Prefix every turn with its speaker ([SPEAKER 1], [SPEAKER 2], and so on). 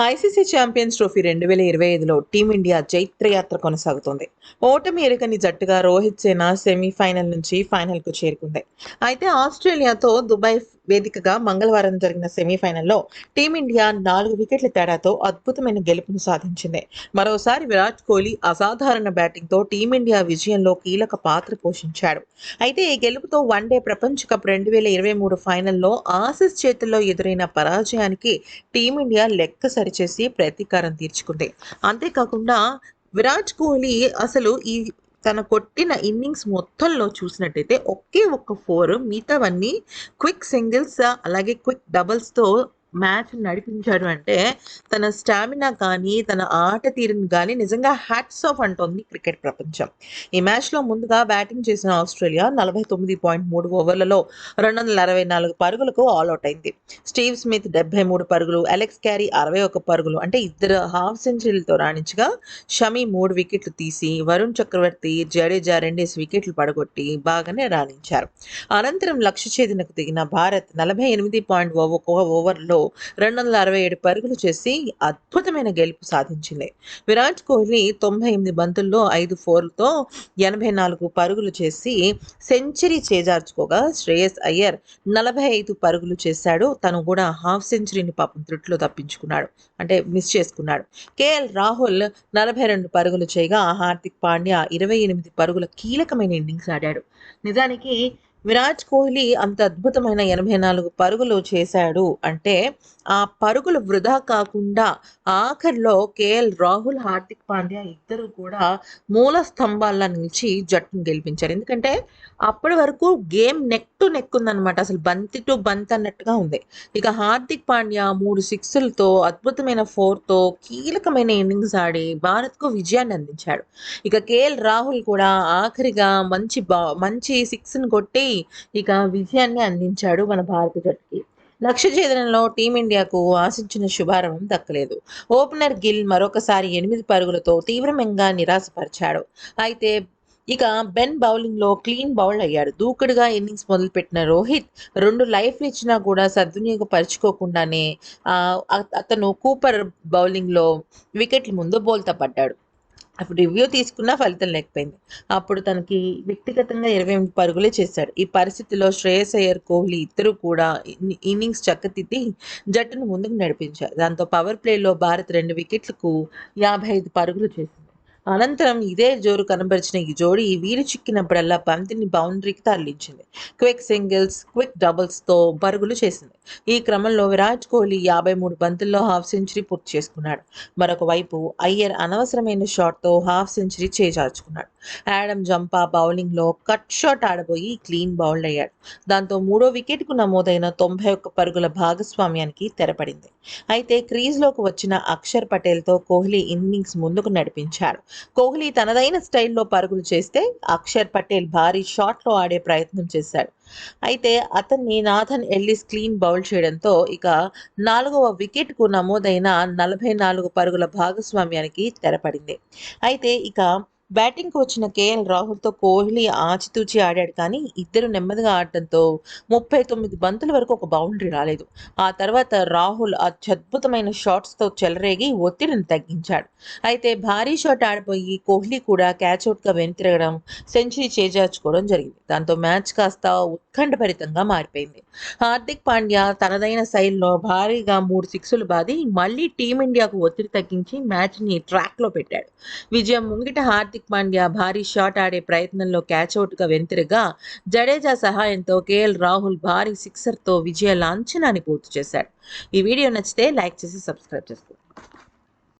[SPEAKER 1] ICC champions trophy రెండు వేల ఇరవై ఐదులో టీమిండియా జైత్రయాత్ర కొనసాగుతోంది. ఓటమి ఎరుకని జట్టుగా రోహిత్ సేన సెమీఫైనల్ నుంచి ఫైనల్కు చేరుకుంది. అయితే ఆస్ట్రేలియాతో దుబాయ్ వేదికగా మంగళవారం జరిగిన సెమీఫైనల్లో టీమిండియా నాలుగు వికెట్ల తేడాతో అద్భుతమైన గెలుపును సాధించింది. మరోసారి విరాట్ కోహ్లీ అసాధారణ బ్యాటింగ్తో టీమిండియా విజయంలో కీలక పాత్ర పోషించాడు. అయితే ఈ గెలుపుతో వన్డే ప్రపంచ కప్ రెండు వేల ఇరవై మూడు ఫైనల్లో ఆసిస్ చేతుల్లో ఎదురైన పరాజయానికి టీమిండియా లెక్క సరిచేసి ప్రతీకారం తీర్చుకుంది. అంతేకాకుండా విరాట్ కోహ్లీ అసలు ఈ తన కొట్టిన ఇన్నింగ్స్ మొత్తంలో చూసినట్టయితే ఒకే ఒక్క ఫోర్ మిగతావన్నీ క్విక్ సింగిల్స్ అలాగే క్విక్ డబుల్స్తో మ్యాచ్ నడిపించాడు అంటే తన స్టామినా కానీ తన ఆట తీరుని కానీ నిజంగా హ్యాట్స్ ఆఫ్ అంటోంది క్రికెట్ ప్రపంచం. ఈ మ్యాచ్లో ముందుగా బ్యాటింగ్ చేసిన ఆస్ట్రేలియా నలభై తొమ్మిది పాయింట్ మూడు ఓవర్లలో రెండు వందల అరవై నాలుగు పరుగులకు ఆల్అవుట్ అయింది. స్టీవ్ స్మిత్ డెబ్బై మూడు పరుగులు అలెక్స్ క్యారీ అరవై ఒక పరుగులు అంటే ఇద్దరు హాఫ్ సెంచరీలతో రాణించగా షమి మూడు వికెట్లు తీసి వరుణ్ చక్రవర్తి జడేజా రెండేసి వికెట్లు పడగొట్టి బాగానే రాణించారు. అనంతరం లక్ష్య ఛేదనకు దిగిన భారత్ నలభై ఎనిమిది పాయింట్ ఒక ఓవర్లో రెండు వందల అరవై ఏడు పరుగులు చేసి అద్భుతమైన గెలుపు సాధించింది. విరాట్ కోహ్లీ తొంభై ఎనిమిది బంతుల్లో ఐదు ఫోర్లతో ఎనభై నాలుగు పరుగులు చేసి సెంచరీ చేజార్చుకోగా శ్రేయస్ అయ్యర్ నలభై ఐదు పరుగులు చేశాడు. తను కూడా హాఫ్ సెంచరీని పాపం త్రుట్లో తప్పించుకున్నాడు. అంటే మిస్ చేసుకున్నాడు. కేఎల్ రాహుల్ నలభై రెండు పరుగులు చేయగా హార్దిక్ పాండ్యా ఇరవై ఎనిమిది పరుగుల కీలకమైన ఇన్నింగ్స్ ఆడాడు. నిజానికి విరాట్ కోహ్లీ అంత అద్భుతమైన ఎనభై నాలుగు పరుగులు చేశాడు అంటే ఆ పరుగులు వృధా కాకుండా ఆఖరిలో కేఎల్ రాహుల్ హార్దిక్ పాండ్యా ఇద్దరు కూడా మూల స్తంభాల్లో నిలిచి జట్టును గెలిపించారు. ఎందుకంటే అప్పటి వరకు గేమ్ నెక్ టు నెక్ ఉందన్నమాట. అసలు బంతి టు బంత్ అన్నట్టుగా ఉంది. ఇక హార్దిక్ పాండ్యా మూడు సిక్స్లతో అద్భుతమైన ఫోర్తో కీలకమైన ఇన్నింగ్స్ ఆడి భారత్కు విజయాన్ని అందించాడు. ఇక కేఎల్ రాహుల్ కూడా ఆఖరిగా మంచి బా మంచి సిక్స్ని కొట్టి ఇక విజయాన్ని అందించాడు మన భారత జట్టుకి. లక్ష్య ఛేదనలో టీమిండియాకు ఆశించిన శుభారంభం దక్కలేదు. ఓపెనర్ గిల్ మరొకసారి ఎనిమిది పరుగులతో తీవ్రంగా నిరాశపరిచాడు. అయితే ఇక బెన్ బౌలింగ్లో క్లీన్ బౌల్డ్ అయ్యాడు. దూకుడుగా ఇన్నింగ్స్ మొదలుపెట్టిన రోహిత్ రెండు లైఫ్లు ఇచ్చినా కూడా సద్వినియోగపరచుకోకుండానే అతను కూపర్ బౌలింగ్లో వికెట్ల ముందు బోల్తా పడ్డాడు అప్పుడు రివ్యూ తీసుకున్నా ఫలితం లేకపోయింది. అప్పుడు తనకి వ్యక్తిగతంగా ఇరవై ఎనిమిది పరుగులే చేశాడు. ఈ పరిస్థితిలో శ్రేయస్ అయ్యర్ కోహ్లీ ఇద్దరు కూడా ఇన్నింగ్స్ చక్కతిద్ది జట్టును ముందుకు నడిపించారు. దాంతో పవర్ ప్లేలో భారత్ రెండు వికెట్లకు యాభై ఐదు పరుగులు చేసింది. అనంతరం ఇదే జోరు కనబరిచిన ఈ జోడి వీలు చిక్కినప్పుడల్లా బంతిని బౌండరీకి తరలించింది. క్విక్ సింగిల్స్ క్విక్ డబుల్స్తో పరుగులు చేసింది. ఈ క్రమంలో విరాట్ కోహ్లీ యాభై మూడు బంతుల్లో హాఫ్ సెంచరీ పూర్తి చేసుకున్నాడు. మరొక వైపు అయ్యర్ అనవసరమైన షాట్తో హాఫ్ సెంచరీ చేజార్చుకున్నాడు. యాడమ్ జంపా బౌలింగ్లో కట్ షాట్ ఆడబోయి క్లీన్ బౌల్డ్ అయ్యాడు దాంతో మూడో వికెట్కు నమోదైన తొంభై ఒక్క పరుగుల భాగస్వామ్యానికి తెరపడింది. అయితే క్రీజ్లోకి వచ్చిన అక్షర్ పటేల్తో కోహ్లీ ఇన్నింగ్స్ ముందుకు నడిపించాడు. కోహ్లీ తనదైన స్టైల్లో పరుగులు చేస్తే అక్షర్ పటేల్ భారీ షాట్లో ఆడే ప్రయత్నం చేశాడు. అయితే అతన్ని నాథన్ ఎల్లిస్ క్లీన్ బౌల్ చేయడంతో ఇక నాలుగవ వికెట్కు నమోదైన నలభై నాలుగు పరుగుల భాగస్వామ్యానికి తెరపడింది. అయితే ఇక బ్యాటింగ్కి వచ్చిన కేఎల్ రాహుల్తో కోహ్లీ ఆచితూచి ఆడాడు కానీ ఇద్దరు నెమ్మదిగా ఆడటంతో ముప్పై తొమ్మిది బంతుల వరకు ఒక బౌండరీ రాలేదు. ఆ తర్వాత రాహుల్ అత్యద్భుతమైన షాట్స్తో చెలరేగి ఒత్తిడిని తగ్గించాడు. అయితే భారీ షాట్ ఆడిపోయి కోహ్లీ కూడా క్యాచ్అవుట్గా వెనుతిరగడం సెంచరీ చేజార్చుకోవడం జరిగింది. దాంతో మ్యాచ్ కాస్త ఉత్కంఠభరితంగా మారిపోయింది. హార్దిక్ పాండ్యా తనదైన శైలిలో భారీగా మూడు సిక్సులు బాది మళ్ళీ టీమిండియాకు ఒత్తిడి తగ్గించి మ్యాచ్ని ట్రాక్లో పెట్టాడు. విజయం ముంగిట హార్దిక్ హార్దిక్ పాండ్యా భారీ షాట్ ఆడే ప్రయత్నంలో క్యాచ్అవుట్గా వెనుతిరగా జడేజా సహాయంతో కేఎల్ రాహుల్ భారీ సిక్సర్తో విజయ లాంఛనాన్ని పూర్తి చేశాడు. ఈ వీడియో నచ్చితే లైక్ చేసి సబ్స్క్రైబ్ చేసుకోండి.